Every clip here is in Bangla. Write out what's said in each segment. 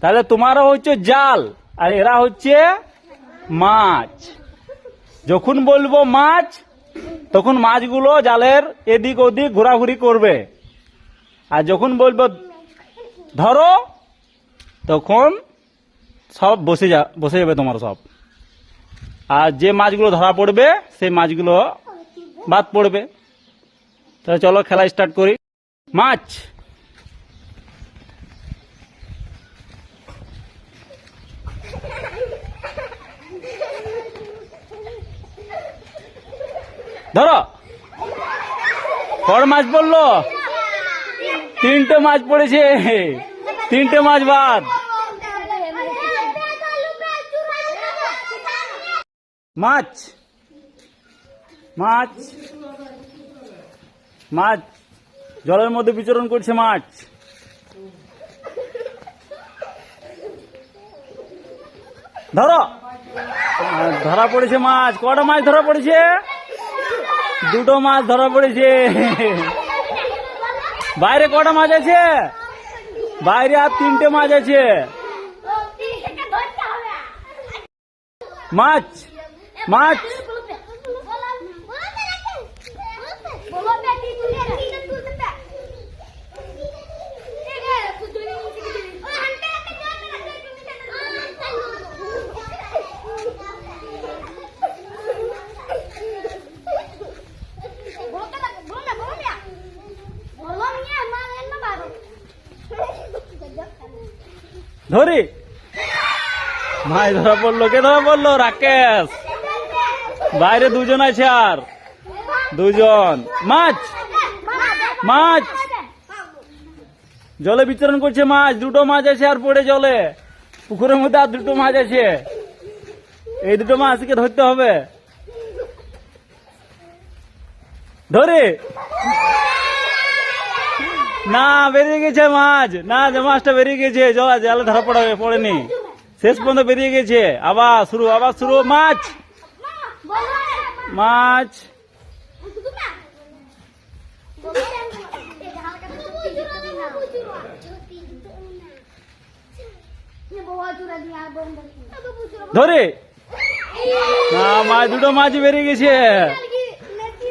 তাহলে তোমারও হচ্ছে জাল, আর এরা হচ্ছে মাছ। যখন বলব মাছ, তখন মাছগুলো জালের এদিক ওদিক ঘোরাঘুরি করবে। আর যখন বলব ধরো, তখন সব বসে যা, বসে যাবে তোমার সব। আর যে মাছগুলো ধরা পড়বে, সেই মাছগুলো বাদ পড়বে। তাহলে চলো খেলা স্টার্ট করি। মাছ! ধরো। কড় মাছ পড়ল। তিনটে মাছ পড়েছে। তিনটে মাছ বাদ। মাছ। মাছ। মাছ। জলের মধ্যে বিচরণ করছে মাছ। ধরো। ধরা পড়েছে মাছ। কটা মাছ ধরা পড়েছে? দুটো মাছ ধরা পড়েছে। বাইরে কটা মাছ আছে? বাইরে আর তিনটে মাছ আছে। মাছ মাছ। ধরি। মাছ ধরা পড়ল কে? ধরা পড়ল, রাকেশ। বাইরে দুজন আছে আর। দুজন। মাছ। মাছ। জলে বিচরণ করছে মাছ। দুটো মাছ আছে আর পড়ে জলে। পুকুরের মধ্যে আর দুটো মাছ আছে। এই দুটো মাছকে ধরতে হবে? ধরে। না, বেরিয়ে গেছে মাছ। না, যে মাছটা বেরিয়ে গেছে জল জালে ধরা পড়ে পড়েনি। শেষ পর্যন্ত বেরিয়ে গেছে। আবার শুরু আবার শুরু। মাছ! মাছ! ধরে! না, মাছ, দুটো মাছ বেরিয়ে গেছে।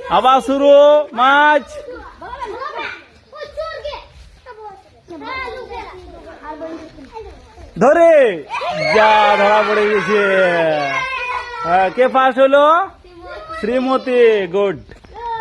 আবার শুরু। মাছ! ধরে। যা ধরা পড়ে গেছে। হ্যাঁ, কে পাস হলো? শ্রীমতী। গুড